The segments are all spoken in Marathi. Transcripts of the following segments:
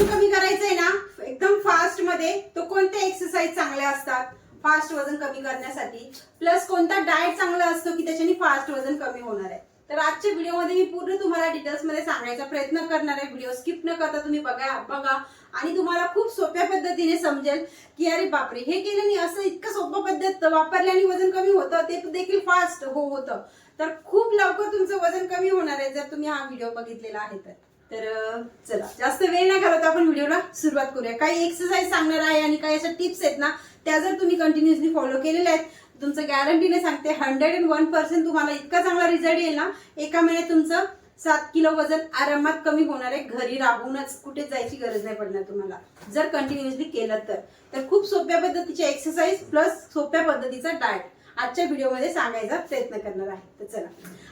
वजन कमी करायचंय ना? एकदम फास्टमध्ये तो कोणते एक्सरसाइज चांगले असतात? फास्ट वजन कमी करण्यासाठी. प्लस कोणता डाएट चांगला असतो की त्याच्याने फास्ट वजन कमी होणार आहे? तर आजच्या व्हिडिओमध्ये मी पूर्ण तुम्हाला डिटेल्समध्ये सांगायचा प्रयत्न करणार आहे. व्हिडिओ स्किप न करता तुम्ही बघा बघा. आणि तुम्हाला खूप सोप्या पद्धतीने समजेल की अरे बापरे हे केल्याने असं इतकं सोपं पद्धत वापरल्याने वजन कमी होतं ते देखील फास्ट हो होतं. तर खूप लवकर तुमचं वजन कमी होणार आहे जर तुम्ही हा व्हिडिओ बघितलेला आहे तर. तर चला. जास्त वेळ नाही घालवता आपण व्हिडिओला. सुरुवात करूया. काही एक्सरसाइज सांगणार आहे आणि काही अशा टिप्स आहेत ना त्या जर तुम्ही कंटिन्युअसली फॉलो केलेल्या आहेत तुमचं गॅरंटीने सांगते हंड्रेड अँड वन पर्सेंट तुम्हाला इतका चांगला रिझल्ट येईल ना एका महिन्यात तुमचं सात किलो वजन आरामात कमी होणार आहे. घरी राहूनच कुठे जायची गरज नाही पडणार तुम्हाला. जर कंटिन्युअसली केलं तर. तर खूप सोप्या पद्धतीची एक्सरसाइज प्लस सोप्या पद्धतीचा डाएट आजच्या व्हिडिओमध्ये सांगायचा प्रयत्न करणार आहे. तर चला.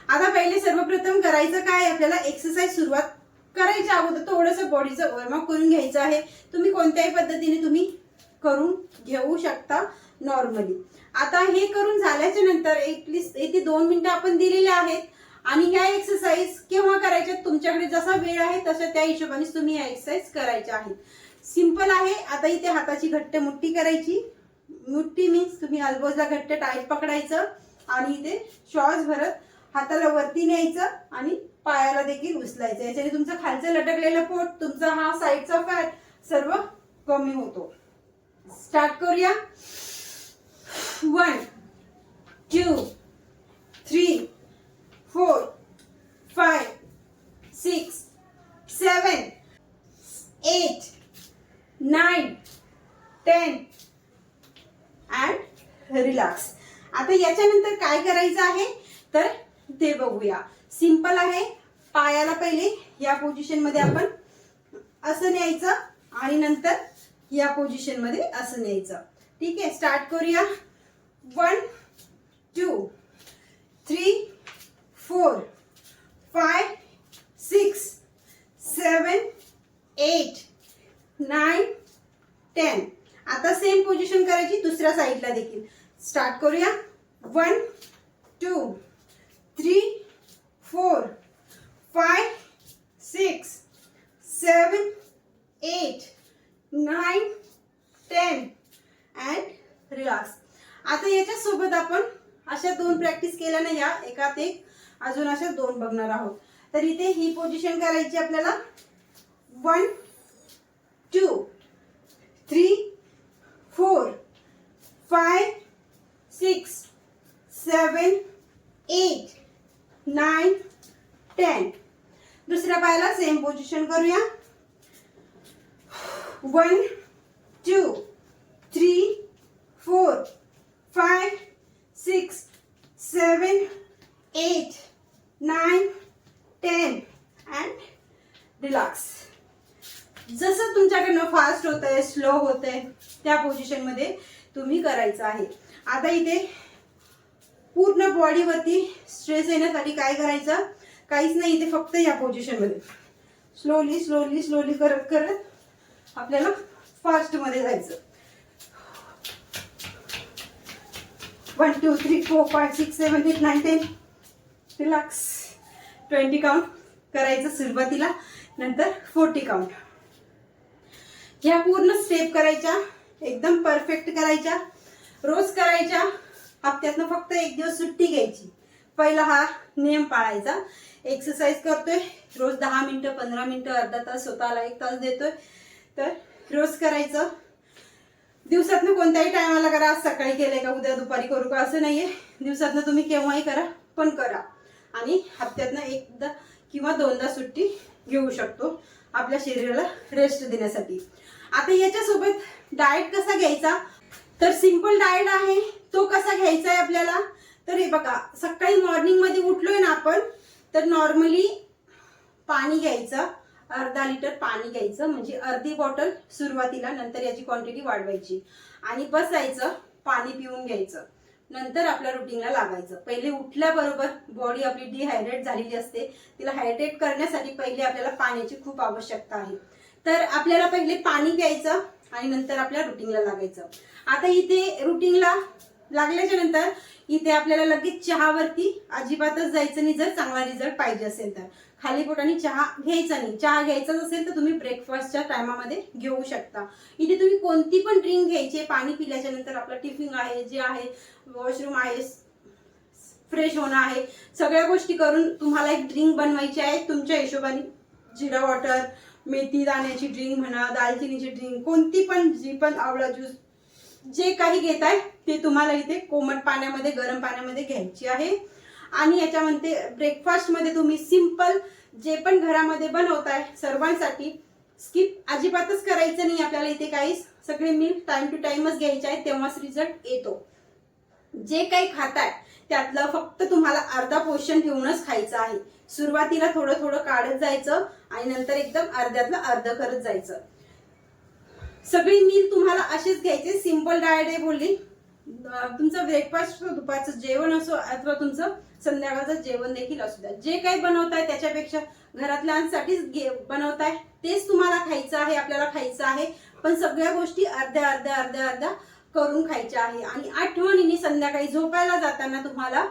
आता पहिले सर्वप्रथम करायचं काय आपल्याला एक्सरसाइज सुरुवात करायच्या अगोदर थोडंसं बॉडीचं वॉर्मअप करून घ्यायचं आहे. तुम्ही कोणत्याही पद्धतीने तुम्ही करून घेऊ शकता नॉर्मली आता हे करून झाल्याच्यानंतर एटलिस्ट येथे दोन मिनिटं आपण दिलेले आहेत. आणि ह्या एक्सरसाइज केव्हा करायच्या तुमच्याकडे जसा वेळ आहे तशा त्या हिशोबाने तुम्ही ह्या एक्सरसाइज करायच्या आहेत. सिंपल आहे. आता इथे हाताची घट्ट मुठ्ठी करायची. मुठ्ठी मीन्स तुम्ही अल्बोजला घट्ट टाईट पकडायचं. आणि इथे श्वास भरत. हाताला वरती न्यायचं आणि पायाला देखील उचलायचं. याच्याने तुमचं खालचं लटकलेलं पोट तुमचा हा साईडचा फॅट सर्व कमी होतो. स्टार्ट करूया. One two three four five six seven eight nine ten and relax. आता याच्यानंतर काय करायचं आहे? तर ते बघूया. सिंपल आहे. पायाला पहिले या पोझिशनमध्ये आपण असं न्यायचं आणि नंतर या पोझिशनमध्ये असं न्यायचं. ठीक आहे स्टार्ट करूया. One two three four five six seven eight nine ten आता सेम पोझिशन करायची दुसऱ्या साईडला देखील. स्टार्ट करूया. One two three four five six seven eight nine ten and relax. आता याच्या सोबत आपण अशा दोन प्रॅक्टिस केल्या ना या एकात एक. अजून अशा दोन बघणार आहोत. तर इथे ही पोझिशन करायची आपल्याला. One two three four five six seven eight nine ten. दुसऱ्या पायाला सेम पोझिशन करूया. One two three four five six seven eight nine ten and relax जसं तुमच्याकडनं फास्ट होत आहे स्लो होत आहे त्या पोझिशनमध्ये तुम्ही करायचं आहे. आता इथे पूर्ण बॉडीवरती स्ट्रेस येण्यासाठी काय करायचं? काहीच नाही इथे फक्त या पोझिशनमध्ये स्लोली स्लोली स्लोली करत करत आपल्याला फास्टमध्ये जायचं. One two three four five six seven eight nine ten relax twenty count करायचं सुरुवातीला नंतर फोर्टी काउंट ह्या पूर्ण स्टेप करायच्या एकदम परफेक्ट करायच्या रोज करायच्या हप्त्यातनं फक्त एक दिवस सुट्टी घ्यायची. पहिला हा नियम पाळायचा. एक्सरसाइज करतोय. रोज दहा मिनटं पंधरा मिनटं अर्धा तास स्वतःला एक तास देतोय. तर रोज करायचं. दिवसातनं कोणत्याही टायमाला करा. आज सकाळी केलंय का उद्या दुपारी करू का असं नाहीये. दिवसातनं तुम्ही केव्हाही करा पण करा. आणि हप्त्यातनं एकदा किंवा दोनदा सुट्टी घेऊ शकतो आपल्या शरीराला रेस्ट देण्यासाठी. आता याच्यासोबत डाएट कसा घ्यायचा? तर सिंपल डाएट आहे. तो कसा घ्यायचा आहे आपल्याला? तर हे बघा सकाळी मॉर्निंगमध्ये उठलोय ना आपण तर नॉर्मली पाणी घ्यायचं अर्धा लिटर पाणी घ्यायचं म्हणजे अर्धी बॉटल सुरुवातीला नंतर याची क्वांटिटी वाढवायची. आणि बसायचं पाणी पिऊन घ्यायचं. नंतर आपल्या रुटीनला लागायचं. पहिले उठल्याबरोबर बॉडी आपली डिहायड्रेट झालेली असते. तिला हायड्रेट करण्यासाठी पहिले आपल्याला पाण्याची खूप आवश्यकता आहे. तर आपल्याला पहिले पाणी प्यायचं आणि नंतर आपल्या रुटीनला लागायचं. आता इथे रुटीनला लागल्याच्या नंतर इथे आपल्याला लगेच चहावरती अजिबातच जायचं नाही जर चांगला रिझल्ट पाहिजे असेल तर. खाली पोटाने चहा घ्यायचा नाही. चहा घ्यायचाच असेल तर तुम्ही ब्रेकफास्टच्या टायमामध्ये घेऊ शकता. इथे तुम्ही कोणती पण ड्रिंक घ्यायची पाणी पिल्याच्या नंतर आपलं टिफिन आहे जे आहे वॉशरूम आहे फ्रेश होणं आहे सगळ्या गोष्टी करून तुम्हाला एक ड्रिंक बनवायची आहे. तुमच्या हिशोबाने जिरा वॉटर मेथी दाण्याची ड्रिंक म्हणा दालचिनीची ड्रिंक कोणती पण जी पण आवळा ज्यूस जे काही घेत आहे ते तुम्हाला इथे कोमट पाण्यामध्ये गरम पाण्यामध्ये घ्यायची आहे. आणि याच्यामध्ये ब्रेकफास्टमध्ये तुम्ही सिंपल जे पण घरामध्ये बनवताय सर्वांसाठी स्किप अजिबातच करायचं नाही. आपल्याला इथे काहीच सगळे मील टाइम टू टाइमच घ्यायचे आहे तेव्हाच रिझल्ट येतो. जे काही खाताय त्यातलं फक्त तुम्हाला अर्धा पोर्शन घेऊनच खायचं आहे. सुरुवातीला थोडं थोडं काढत जायचं आणि नंतर एकदम अर्ध्यातलं अर्ध करत जायचं. सगळी मील तुम्हाला असेच घ्यायचे. सिंपल डायट आहे बोलली. तुमचं ब्रेकफास्ट दुपारचं जेवण असो अथवा तुमचं संध्याकाळचं जेवण देखील असू द्या. जे काही बनवताय त्याच्यापेक्षा घरातल्यांसाठीच घे- बनवताय तेच तुम्हाला खायचं आहे आपल्याला खायचं आहे. पण सगळ्या गोष्टी अर्ध्या अर्ध्या अर्ध्या अर्ध्या करून खायचे आहे. आणि आठवणीने संध्याकाळी झोपायला जाताना तुम्हाला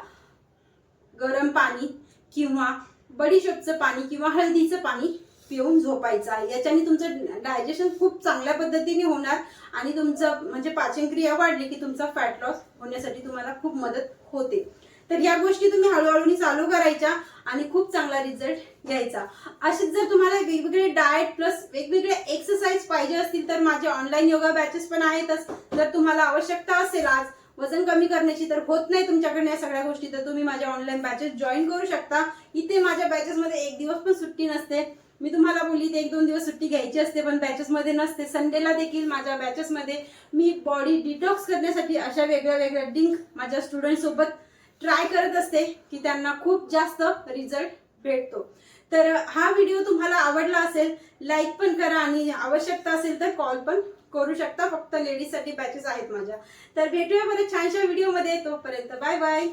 गरम पाणी किंवा बडीशोपचं पाणी किंवा हळदीचं पाणी पिऊन झोपायचं आहे. याच्याने तुमचं डायजेशन खूप चांगल्या पद्धतीने होणार आणि तुमचं म्हणजे पाचनक्रिया वाढली की तुमचा फॅट लॉस होण्यासाठी तुम्हाला खूप मदत होते. तर या गोष्टी तुम्ही हळूहळू चालू करायच्या आणि खूप चांगला रिझल्ट घ्यायचा. असेच जर तुम्हाला वेगवेगळे डाएट प्लस वेगवेगळे एक्सरसाइज पाहिजे असतील तर माझे ऑनलाईन योगा बॅचेस पण आहेतच. जर तुम्हाला आवश्यकता असेल आज वजन कमी करण्याची तर होत नाही तुमच्याकडनं या सगळ्या गोष्टी तर तुम्ही माझ्या ऑनलाईन बॅचेस जॉईन करू शकता. इथे माझ्या बॅचेसमध्ये एक दिवस पण सुट्टी नसते. मी तुम्हाला बोलली ते एक दोन दिवस सुट्टी घ्यायची असते पण बॅचेसमध्ये नसते. संडेला देखील माझ्या बॅचेसमध्ये मी बॉडी डिटॉक्स करण्यासाठी अशा वेगळ्या वेगळ्या डिंक माझ्या स्टुडंटसोबत ट्राय करत असते की त्यांना खूप जास्त रिझल्ट भेटतो. तर हा व्हिडिओ तुम्हाला आवडला असेल लाईक पण करा आणि आवश्यकता असेल तर कॉल पण करू शकता. फक्त लेडीजसाठी बॅचेस आहेत माझ्या. तर भेटूया परत छानशा व्हिडिओमध्ये. तोपर्यंत बाय बाय.